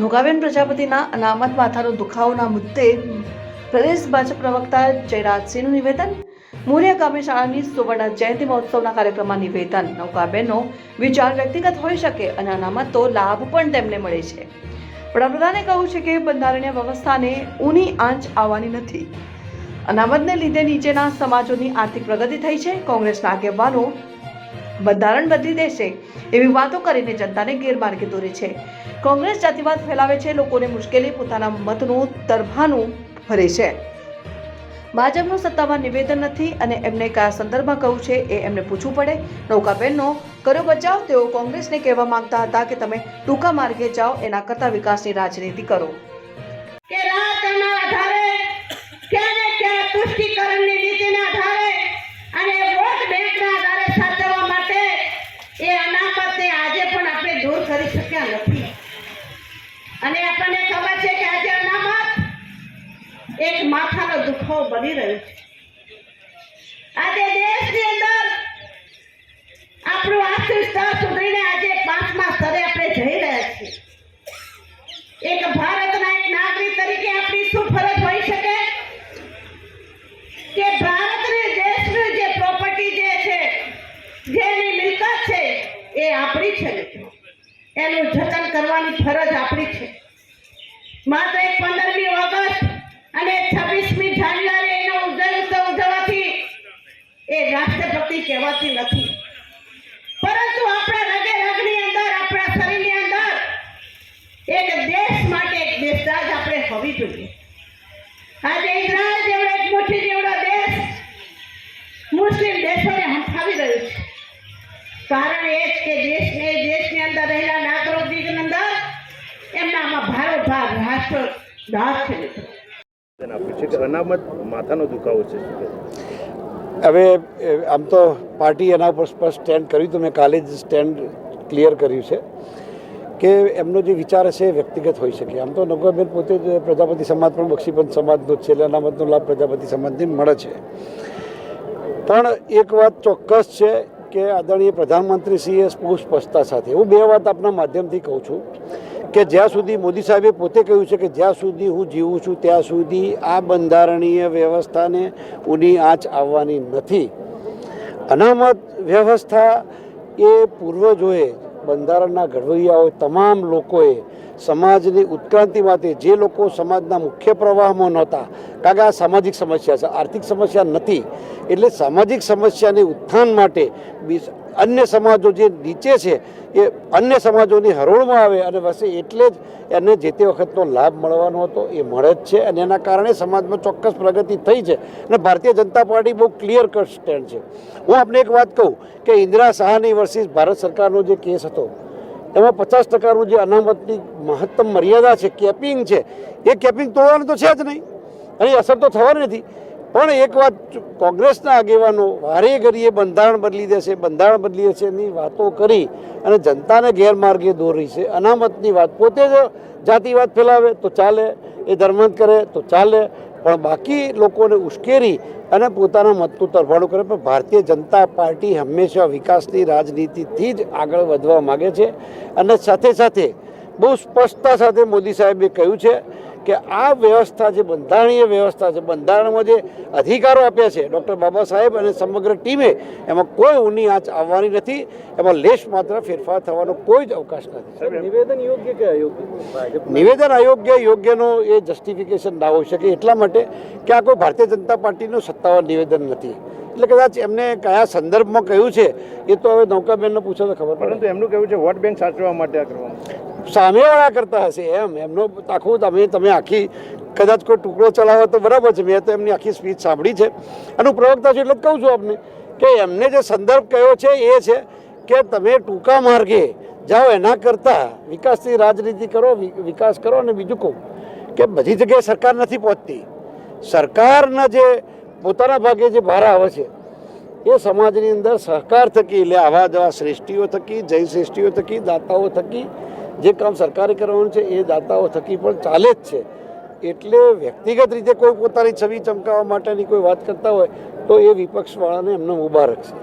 ભોગાબેન પ્રજાપતિના અનામત માથાનો દુખાવોના મુદ્દે પ્રદેશ ભાજપ પ્રવક્તા જયરાજસિંહનું નિવેદન. મોરિયા ગામે શાળાની સુવર્ણ જયંતિ મહોત્સવના કાર્યક્રમમાં નિવેદન. નૌકાબેનનો વિચાર વ્યક્તિગત હોઈ શકે અને અનામતો લાભ પણ તેમને મળે છે. વડાપ્રધાને કહ્યું છે કે બંધારણીય વ્યવસ્થાને ઊની આંચ આવવાની નથી. અનામતને લીધે નીચેના સમાજોની આર્થિક પ્રગતિ થઈ છે. કોંગ્રેસના આગેવાનો બંધારણ બદલી દેશે એવી વાતો કરીને જનતાને ગેરમાર્ગે દોરે છે. કોંગ્રેસ જાતિવાદ ફેલાવે છે, લોકોને મુશ્કેલી પોતાના મતનું તરફાનું ભરે છે. ભાજપનું સત્તાવાર નિવેદન નથી અને એમને કયા સંદર્ભમાં કહ્યું છે એ એમને પૂછવું પડે. નૌકાબેનનો કર્યો બચાવ, તેઓ કોંગ્રેસને કહેવા માંગતા હતા કે તમે ટૂંકા માર્ગે જાઓ, એના કરતાં વિકાસની રાજનીતિ કરો. એક માથાનો દુખાવો બની રહ્યો છે. આજે દેશની અંદર આપણું આર્થિક સ્તર સુધરીને આજે પાંચમા સ્તરે આપણે જઈ રહ્યા છીએ. એક ભારતના એક નાગરિક તરીકે આપણી શું ફરજ હોઈ શકે? કે ભારતની દેશની જે પ્રોપર્ટી જે છે, જેની મિલકત છે, એ આપણી છે. એનું જતન કરવાની ફરજ આપણી છે. માત્ર એક પંદરમી ઓગસ્ટ અને છવ્વીસમી જાન્યુઆરી એનો ઉજવ ઉત્સવ ઉજવવાથી એ રાષ્ટ્રપતિ કહેવાતી નથી. પરંતુ આપણા રગે રગની અંદર, આપણા શરીરની અંદર એક દેશ માટે એક દેશરાજ આપણે હોવી જોઈએ. આજે ઇઝરાયલ જેવડો એક મુઠ્ઠી જેવડો દેશ મુસ્લિમ દેશોને હંફાવી રહ્યું છે. કારણ એ જ કે દેશને, દેશની અંદર રહેલા નાગરિકની અંદર એમનામાં ભારોભાર રાષ્ટ્ર દાસ છે. મિત્રો નિવેદન આપ્યું છે કે અનામત માથાનો દુખાવો છે? હવે આમ તો પાર્ટી એના ઉપર સ્પષ્ટ સ્ટેન્ડ કર્યું તો મેં કાલે જ સ્ટેન્ડ ક્લિયર કર્યું છે કે એમનો જે વિચાર છે એ વ્યક્તિગત હોઈ શકે. આમ તો નગરબેન પોતે જ પ્રજાપતિ સમાજ પણ બક્ષીપંથ સમાજનો છે, એટલે અનામતનો લાભ પ્રજાપતિ સમાજને મળે છે. પણ એક વાત ચોક્કસ છે કે આદરણીય પ્રધાનમંત્રીશ્રીએ બહુ સ્પષ્ટતા સાથે, હું બે વાત આપના માધ્યમથી કહું છું. કે જ્યાં સુધી મોદી સાહેબે પોતે કહ્યું છે કે જ્યાં સુધી હું જીવું છું, ત્યાં સુધી આ બંધારણીય વ્યવસ્થાને ઊની આંચ આવવાની નથી. અનામત વ્યવસ્થા એ પૂર્વજોએ બંધારણના ઘડવૈયાઓ તમામ લોકોએ સમાજની ઉત્ક્રાંતિ માટે જે લોકો સમાજના મુખ્ય પ્રવાહમાં નહોતા કારણ કે આ સામાજિક સમસ્યા છે, આર્થિક સમસ્યા નથી, એટલે સામાજિક સમસ્યાને ઉત્થાન માટે અન્ય સમાજો જે નીચે છે, એ અન્ય સમાજોની હરોળમાં આવે અને વસે એટલે જ એને જે તે વખતનો લાભ મળવાનો હતો, એ મળે જ છે અને એના કારણે સમાજમાં ચોક્કસ પ્રગતિ થઈ છે અને ભારતીય જનતા પાર્ટી બહુ ક્લિયર કટ સ્ટેન્ડ છે. હું આપને એક વાત કહું કે ઇન્દિરા શાહની વર્ષિસ ભારત સરકારનો જે કેસ હતો, એમાં પચાસ ટકાનું જે અનામતની મહત્તમ મર્યાદા છે કેપિંગ છે, એ કેપિંગ તોડવાનું તો છે જ નહીં. અને અસર તો થવાની નથી. પણ એક વાત કોંગ્રેસના આગેવાનો વારે ઘડીએ બંધારણ બદલી દેશે બંધારણ બદલી દેશે એની વાતો કરી અને જનતાને ગેરમાર્ગે દોરી છે. અનામતની વાત પોતે જ જાતિવાદ ફેલાવે તો ચાલે, એ ધર્માંત કરે તો ચાલે, પણ બાકી લોકોને ઉશ્કેરી અને પોતાના મતનું તરફાણું કરે. પણ ભારતીય જનતા પાર્ટી હંમેશા વિકાસની રાજનીતિથી જ આગળ વધવા માગે છે અને સાથે સાથે બહુ સ્પષ્ટતા સાથે મોદી સાહેબે કહ્યું છે કે આ વ્યવસ્થા જે બંધારણીય વ્યવસ્થા છે બંધારણમાં જે અધિકારો આપ્યા છે ડૉક્ટર બાબા સાહેબ અને સમગ્ર ટીમે એમાં કોઈ ઊની આંચ આવવાની નથી. એમાં લેશ માત્ર ફેરફાર થવાનો કોઈ જ અવકાશ નથી. નિવેદન યોગ્ય કે અયોગ્ય? નિવેદન અયોગ્ય યોગ્યનો એ જસ્ટિફિકેશન ના હોઈ શકે એટલા માટે કે આ કોઈ ભારતીય જનતા પાર્ટીનું સત્તાવાર નિવેદન નથી. એટલે કદાચ એમને કયા સંદર્ભમાં કહ્યું છે એ તો હવે નૌકાબેનને પૂછો તો ખબર પડે. પરંતુ એમનું કહેવું છે વોટ બેંક સાચવવા માટે આ કરવામાં સામેવાળા કરતા હશે એમ. એમનો આખું તમે તમે આખી કદાચ કોઈ ટુકડો ચલાવો તો બરાબર છે. મેં તો એમની આખી સ્પીચ સાંભળી છે. અને પ્રવક્તા છું એટલે જ કહું છું આપને કે એમને જે સંદર્ભ કયો છે એ છે કે તમે ટૂંકા માર્ગે જાઓ એના કરતાં વિકાસની રાજનીતિ કરો વિકાસ કરો અને બીજું કહું કે બધી જગ્યાએ સરકાર નથી પહોંચતી. સરકારના જે પોતાના ભાગે જે ભાર આવે છે એ સમાજની અંદર સહકાર થકી, એટલે આવા જવા શ્રેષ્ઠીઓ થકી, જય શ્રેષ્ઠીઓ થકી, દાતાઓ થકી જે કામ સરકારે કરવાનું છે એ દાતાઓ થકી પણ ચાલે જ છે. એટલે વ્યક્તિગત રીતે કોઈ પોતાની છબી ચમકાવવા માટેની કોઈ વાત કરતા હોય તો એ વિપક્ષવાળાને એમને મુબારક છે.